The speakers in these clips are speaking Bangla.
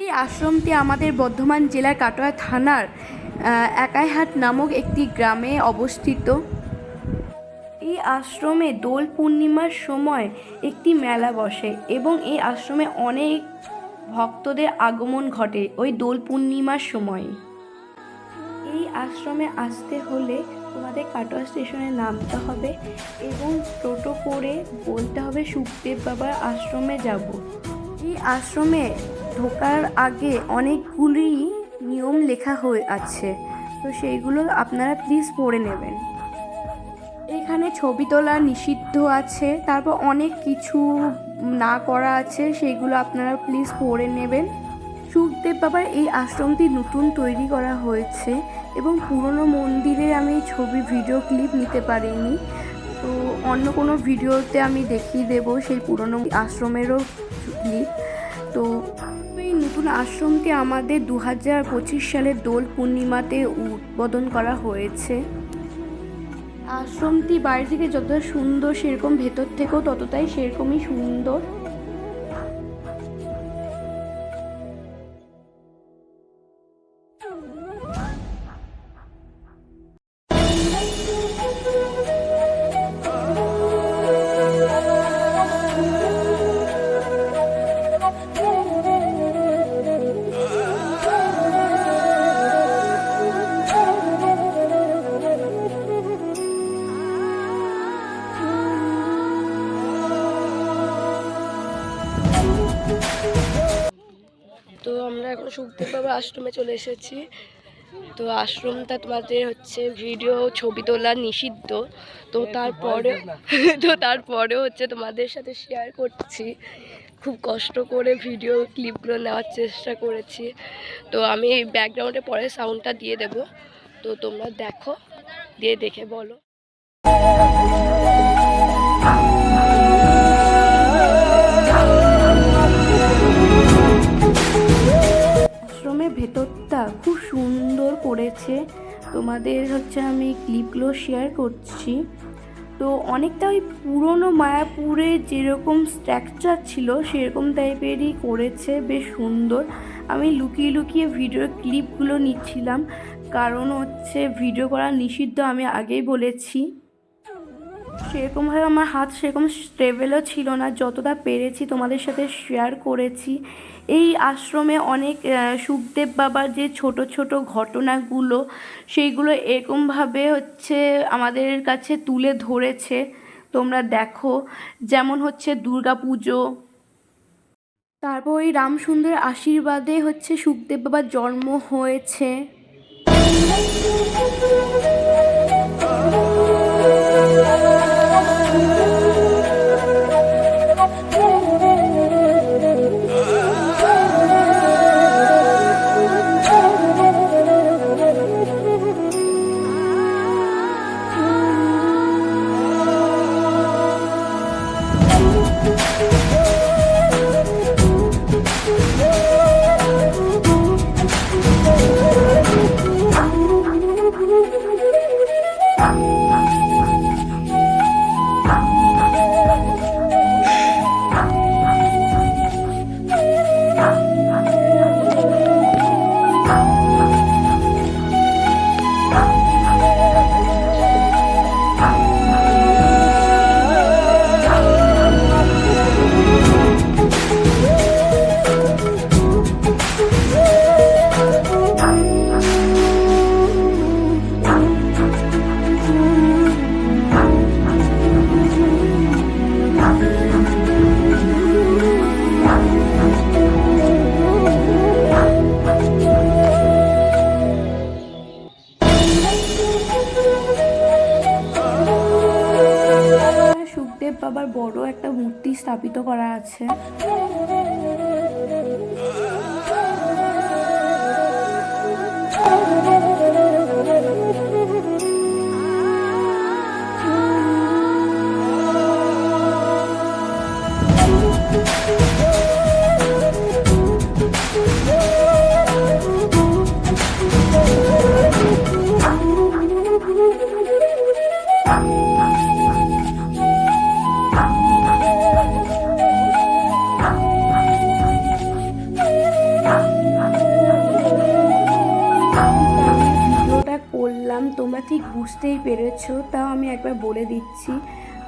এই আশ্রমটি আমাদের বর্ধমান জেলার কাটোয়া থানার একাইহাট নামক একটি গ্রামে অবস্থিত। এই আশ্রমে দোল পূর্ণিমার সময় একটি মেলা বসে এবং এই আশ্রমে অনেক ভক্তদের আগমন ঘটে ওই দোল পূর্ণিমার সময়। এই আশ্রমে আসতে হলে তোমাদের কাটোয়া স্টেশনে নামতে হবে এবং টোটো করে বলতে হবে সুখদেব বাবার আশ্রমে যাব। এই আশ্রমে ঢোকার আগে অনেকগুলি নিয়ম লেখা হয়ে আছে। তো সেইগুলো আপনারা প্লিজ পড়ে নেবেন। এখানে ছবি তোলা নিষিদ্ধ আছে, তারপর অনেক কিছু না করা আছে, সেইগুলো আপনারা প্লিজ পড়ে নেবেন। সুখদেব বাবার এই আশ্রমটি নতুন তৈরি করা হয়েছে এবং পুরনো মন্দিরে আমি ছবি ভিডিও ক্লিপ নিতে পারিনি। তো অন্য কোনো ভিডিওতে আমি দেখিয়ে দেবো সেই পুরনো আশ্রমেরও ক্লিপ তো নতুন আশ্রমটি আমাদের দু হাজার পঁচিশ সালের দোল পূর্ণিমাতে উদ্বোধন করা হয়েছে। আশ্রমটি বাইরে থেকে যতটা সুন্দর সেরকম ভেতর থেকেও ততটাই সেরকমই সুন্দর। তো আমরা এখন সুখদেব আশ্রমে চলে এসেছি। তো আশ্রমটা তোমাদের হচ্ছে ভিডিও ছবি তোলা নিষিদ্ধ। তো তারপরে, তো তারপরেও হচ্ছে তোমাদের সাথে শেয়ার করছি। খুব কষ্ট করে ভিডিও ক্লিপগুলো নেওয়ার চেষ্টা করেছি। তো আমি ব্যাকগ্রাউন্ডে পরে সাউন্ডটা দিয়ে দেব। তো তোমরা দেখো, দিয়ে দেখে বলো। সুন্দর করেছে। তোমাদের হচ্ছে আমি ক্লিপগুলো শেয়ার করছি। তো অনেকটা ওই পুরনো মায়াপুরে যেরকম স্ট্রাকচার ছিল, সেরকম টাইপেরই করেছে, বেশ সুন্দর। আমি লুকিয়ে লুকিয়ে ভিডিও ক্লিপগুলো নিচ্ছিলাম। কারণ হচ্ছে ভিডিও করা নিষিদ্ধ আমি আগেই বলেছি। সেরকমভাবে আমার হাত সেরকম স্টেবেলও ছিল না, যতটা পেরেছি তোমাদের সাথে শেয়ার করেছি। এই আশ্রমে অনেক সুখদেব বাবার যে ছোট ছোট ঘটনাগুলো, সেইগুলো এরকমভাবে হচ্ছে আমাদের কাছে তুলে ধরেছে। তোমরা দেখো, যেমন হচ্ছে দুর্গা পুজো তারপর ওই রামসুন্দরের আশীর্বাদে হচ্ছে সুখদেব বাবার জন্ম হয়েছে। সুখদেব আর বড় একটা মূর্তি স্থাপিত করা আছে। তোমরা ঠিক বুঝতেই পেরেছ, তাও আমি একবার বলে দিচ্ছি।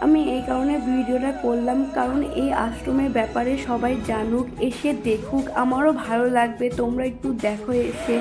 আমি এই কারণে ভিডিওটা করলাম, কারণ এই আশ্রমের ব্যাপারে সবাই জানুক, এসে দেখুক, আমারও ভালো লাগবে, তোমরা একটু দেখো এসে।